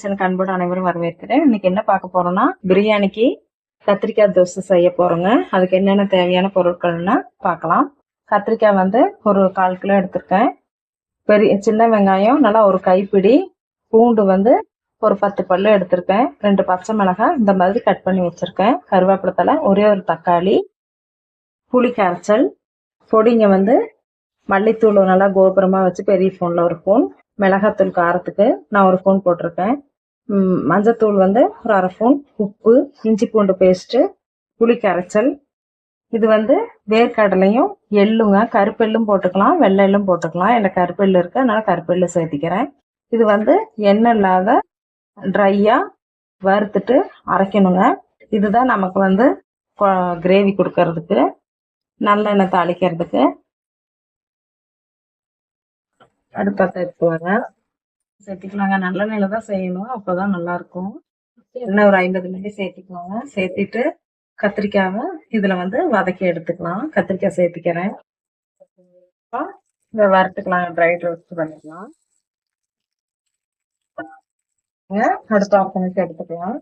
கிச்சனுக்கு அன்போடு அனைவரும் வரவேற்கிறேன். இன்னைக்கு என்ன பார்க்க போறோம்னா பிரியாணிக்கு கத்திரிக்காய் தோசை செய்ய போறோங்க. அதுக்கு என்னென்ன தேவையான பொருட்கள்னா பார்க்கலாம். கத்திரிக்காய் வந்து ஒரு கால் கிலோ எடுத்திருக்கேன். பெரிய சின்ன வெங்காயம் நல்லா ஒரு கைப்பிடி பூண்டு வந்து ஒரு பத்து பல்லு எடுத்திருக்கேன். ரெண்டு பச்சை மிளகாய் இந்த மாதிரி கட் பண்ணி வச்சிருக்கேன். கருவேப்பிலை தலை ஒரே ஒரு தக்காளி புளி கரைச்சல் பொடிங்க வந்து மல்லித்தூள் நல்லா கோபுரமாக வச்சு பெரிய ஃபோனில் ஒரு ஃபோன் மிளகாத்தூள் காரத்துக்கு நான் ஒரு ஃபோன் போட்டிருக்கேன். மஞ்சத்தூள் வந்து ஒரு அரை ஸ்பூன் உப்பு இஞ்சி பூண்டு பேஸ்ட்டு புளி கரைச்சல். இது வந்து வேர்க்கடலையும் எள்ளுங்க கருப்பெள்ளும் போட்டுக்கலாம் வெள்ளை எள்ளும் போட்டுக்கலாம். எனக்கு கருப்பெள்ளு இருக்கு அதனால கருப்பெள்ளு சேர்த்திக்கிறேன். இது வந்து எண்ணெய் இல்லாத ட்ரையாக வறுத்துட்டு அரைக்கணுங்க. இதுதான் நமக்கு வந்து கிரேவி கொடுக்கறதுக்கு நல்லெண்ணெய் தாளிக்கிறதுக்கு. அடுப்பத்தை எடுத்துவாங்க சேர்த்திக்கலாங்க. நல்லெண்ணெயில தான் செய்யணும். அப்போதான் நல்லா இருக்கும் எண்ணெய் ஒரு ஐம்பது மில்லி சேர்த்திக்கலாங்க சேர்த்திட்டு கத்திரிக்காவை இதுல வந்து வதக்கி எடுத்துக்கலாம். கத்திரிக்காய் சேர்த்திக்கிறேன். இதை வறுத்துக்கலாம். ட்ரை ரோஸ்ட் பண்ணிக்கலாம். அடுத்த ஆஃப் பண்ணிட்டு எடுத்துக்கலாம்.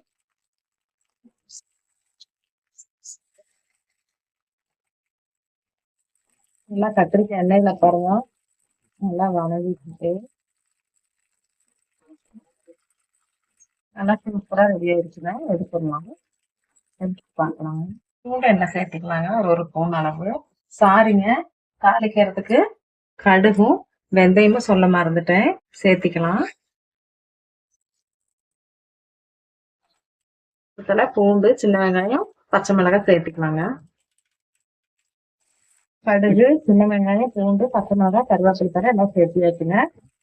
நல்லா கத்திரிக்காய் எண்ணெயில பாருங்க. நல்லா வணங்கிட்டு நல்லா சூப்பரா ரெடி ஆயிடுச்சுங்க எடுத்துடலாம் எடுத்து பார்க்கலாம். பூண்டு எண்ணெய் சேர்த்துக்கலாங்க. ஒரு ஒரு ஸ்பூன் அளவு. சாரிங்க. தாளிக்கிறதுக்கு கடுகும் வெந்தயமும் சொல்ல மறந்துட்டேன். சேர்த்திக்கலாம். பூண்டு சின்ன வெங்காயம் பச்சை மிளகாய் சேர்த்துக்கலாங்க. கடுகு சின்ன வெங்காயம் பூண்டு பச்சை மிளகாய் கருவேப்பிலை தர எல்லாம் சேர்த்து வச்சுங்க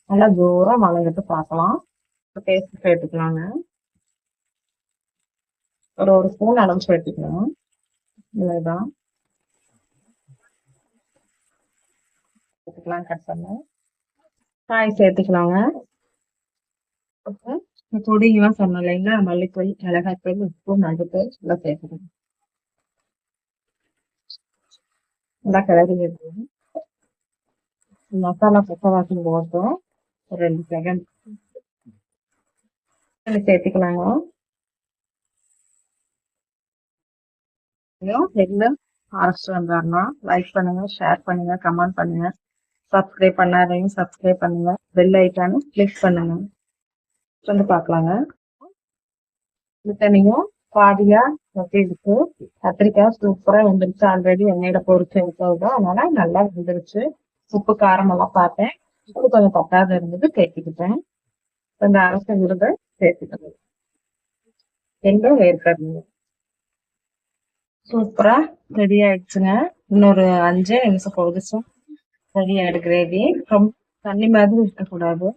நல்லா தூரம் வளர்ந்துட்டு பார்க்கலாம். டேஸ்ட் சேர்த்துக்கலாங்க. ஒரு ஒரு ஸ்பூன் அளவு சேர்த்துக்கலாம் இவ்வளவுதான். சேர்த்துக்கலாம் கட் பண்ண. காய் சேர்த்துக்கலாங்க. பொடிங்கெல்லாம் சொன்னோம் இல்லைங்களா மல்லிப்பொடி மிளகாய் உப்பு நடுப்பு எல்லாம் சேர்த்துக்கணும். நல்லா கிளறி எடுக்கணும் மசாலா பச்சை வாசம் போட்டோம் ஒரு ரெண்டு செகண்ட் சேர்த்துக்கலாங்க. எல்லாம் அரைச்சிட்டு வந்தாருன்னா லைக் பண்ணுங்க ஷேர் பண்ணுங்க கமெண்ட் பண்ணுங்க. சப்ஸ்கிரைப் பண்ணாதையும் சப்ஸ்கிரைப் பண்ணுங்க. பெல் ஐட்டானு கிளிக் பண்ணுங்க. வந்து பார்க்கலாங்க. இத்தனையும் பாதியா எப்படி இருக்கு. கத்திரிக்காய் சூப்பரா வெந்துருச்சு ஆல்ரெடி எண்ணெயில பொறுத்து எடுத்தது அதனால நல்லா வெந்துருச்சு. உப்பு காரம் எல்லாம் பார்த்தேன். உப்பு கொஞ்சம் பத்தாத இருந்தது சேர்த்துக்கிட்டேன் இந்த அரச விருதை சேர்த்துக்கணும் எங்க வேர்க்கறீங்க சூப்பரா ரெடி ஆயிடுச்சுங்க. இன்னொரு அஞ்சே நிமிஷம் பொழுதுச்சும் ரெடி ஆயிடு கிரேவி ரொம்ப தண்ணி மாதிரி இருக்கக்கூடாது.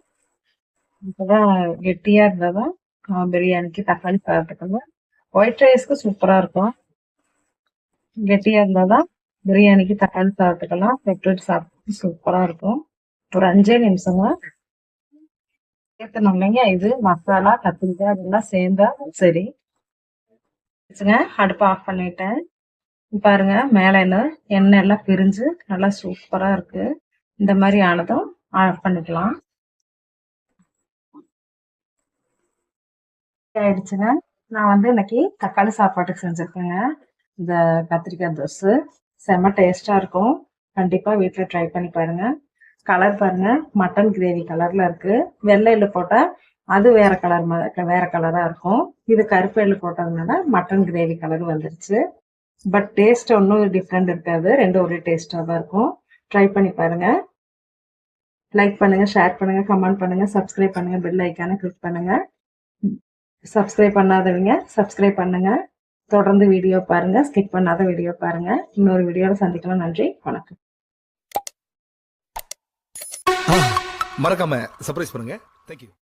இப்பதான் கெட்டியா இருந்தாதான் பிரியாணிக்கு தக்காளி சாதத்துக்கு ஒயிட் ரைஸ்க்கு சூப்பரா இருக்கும். கெட்டியா இருந்தாதான் பிரியாணிக்கு தக்காளி சாதத்துக்கெல்லாம் பெட்ரோல் சாப்பிட்டு சூப்பரா இருக்கும். ஒரு அஞ்சே நிமிஷங்க. சேர்த்தணும் இல்லைங்க? இது மசாலா கத்திரிக்காய் அதெல்லாம் சேர்ந்தா சரி. வச்சுங்க. அடுப்பு ஆஃப் பண்ணிட்டேன். பாருங்க மேலையில என்ன எண்ணெய் எல்லாம் பிரிஞ்சு நல்லா சூப்பரா இருக்கு. இந்த மாதிரி ஆனதும் ஆஃப் பண்ணிக்கலாம். ஆயிடுச்சுங்க. நான் வந்து இன்னைக்கு தக்காளி சாப்பாட்டுக்கு செஞ்சிருக்கேங்க. இந்த கத்திரிக்காய் தோசை. செம்ம டேஸ்டா இருக்கும். கண்டிப்பா வீட்டுல ட்ரை பண்ணி பாருங்க. கலர் பாருங்க. மட்டன் கிரேவி கலர்ல இருக்கு. வெள்ளை எள்ளு போட்டா அது வேற கலர் வேற கலரா இருக்கும். இது கருப்பு போட்டதுனால மட்டன் கிரேவி கலர் வந்துருச்சு. பட் டேஸ்ட் ஒன்றும் டிஃப்ரெண்ட் இருக்காது. ரெண்டும் ஒரே டேஸ்டாக தான் இருக்கும். ட்ரை பண்ணி பாருங்க. லைக் பண்ணுங்க ஷேர் பண்ணுங்க கமெண்ட் பண்ணுங்க சப்ஸ்கிரைப் பண்ணுங்க பெல் ஐக்கான கிளிக் பண்ணுங்க. சப்ஸ்கிரைப் பண்ணாதவங்க சப்ஸ்கிரைப் பண்ணுங்க. தொடர்ந்து வீடியோ பாருங்க. ஸ்கிப் பண்ணாத வீடியோ பாருங்க. இன்னொரு வீடியோல சந்திக்கலாம். நன்றி. வணக்கம். மறக்காம சர்ப்ரைஸ் பண்ணுங்க. தேங்க்யூ